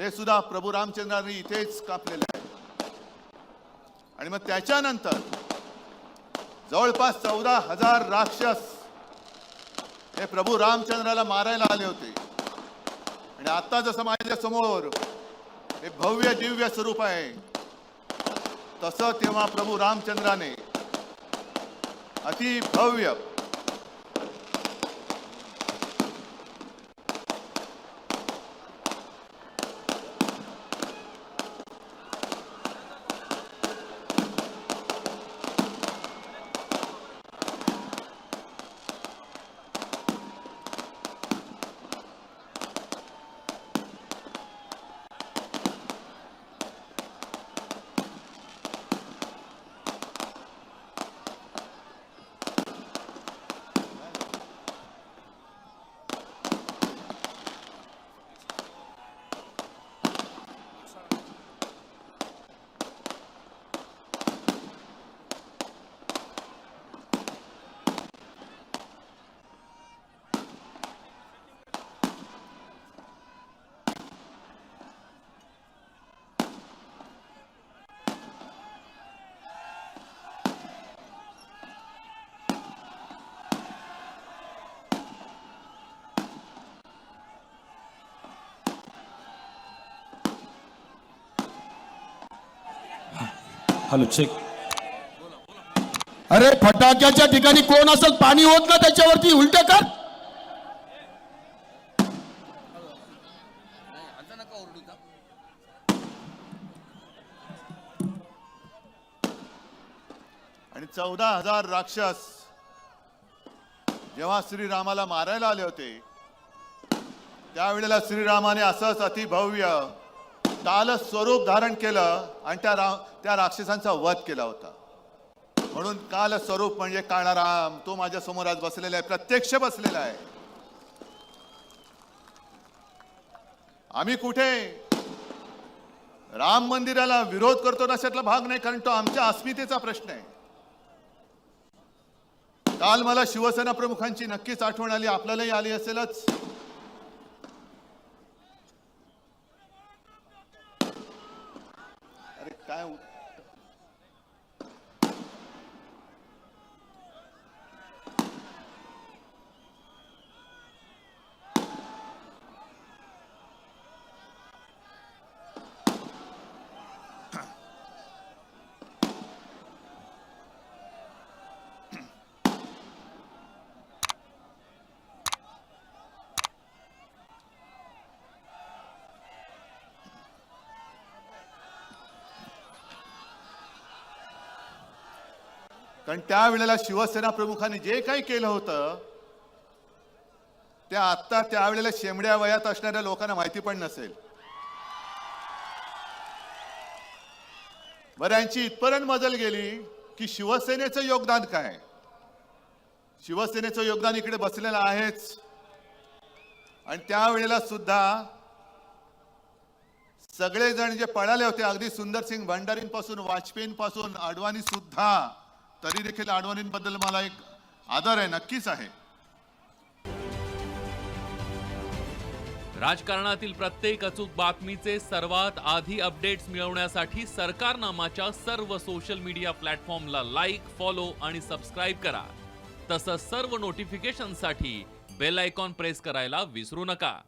हे सुद्धा प्रभू रामचंद्रांनी इथेच कापलेले आहे. आणि मग त्याच्यानंतर जवळपास चौदा हजार राक्षस हे प्रभू रामचंद्राला मारायला आले होते. आणि आता जसं माझ्यासमोर हे भव्य दिव्य स्वरूप आहे तसं तेव्हा प्रभू रामचंद्राने अति भव्य हॅलो चेक अरे फटाक्याच्या ठिकाणी कोण असेल? पाणी होत ना त्याच्यावरती? उलट कर. आणि चौदा हजार राक्षस जेव्हा श्रीरामाला मारायला आले होते त्यावेळेला श्रीरामाने असंच अतिभव्य काल स्वरूप धारण केलं आणि त्या रा त्या राक्षसांचा वध केला होता. म्हणून काल स्वरूप म्हणजे काळाराम तो माझ्यासमोर आज बसलेला आहे प्रत्यक्ष बसलेला आहे. आम्ही कुठे? राम मंदिराला विरोध करतो अशातला भाग नाही कारण तो आमच्या अस्मितेचा प्रश्न आहे. काल मला शिवसेना प्रमुखांची नक्कीच आठवण आली आपल्यालाही आली असेलच. काय कारण त्यावेळेला शिवसेना प्रमुखांनी जे काही केलं होतं ते आता त्यावेळेला शेमड्या वयात असणाऱ्या लोकांना माहिती पण नसेल. बऱ्यांची यांची इथपर्यंत मजल गेली की शिवसेनेचं योगदान काय? शिवसेनेचं योगदान इकडे बसलेलं आहेच. आणि त्यावेळेला सुद्धा सगळेजण जे पळाले होते अगदी सुंदर सिंग भंडारींपासून वाजपेयींपासून अडवाणी सुद्धा तरी देखील आडवाणींबद्दल मला एक आदर आहे नक्कीच आहे. राजकारणातील प्रत्येक अचूक बातमीचे सर्वात आधी अपडेट्स मिळवण्यासाठी सरकारनामाच्या सर्व सोशल मीडिया प्लॅटफॉर्मला लाईक फॉलो आणि सबस्क्राईब करा. तसंच सर्व नोटिफिकेशनसाठी बेल आयकॉन प्रेस करायला विसरू नका.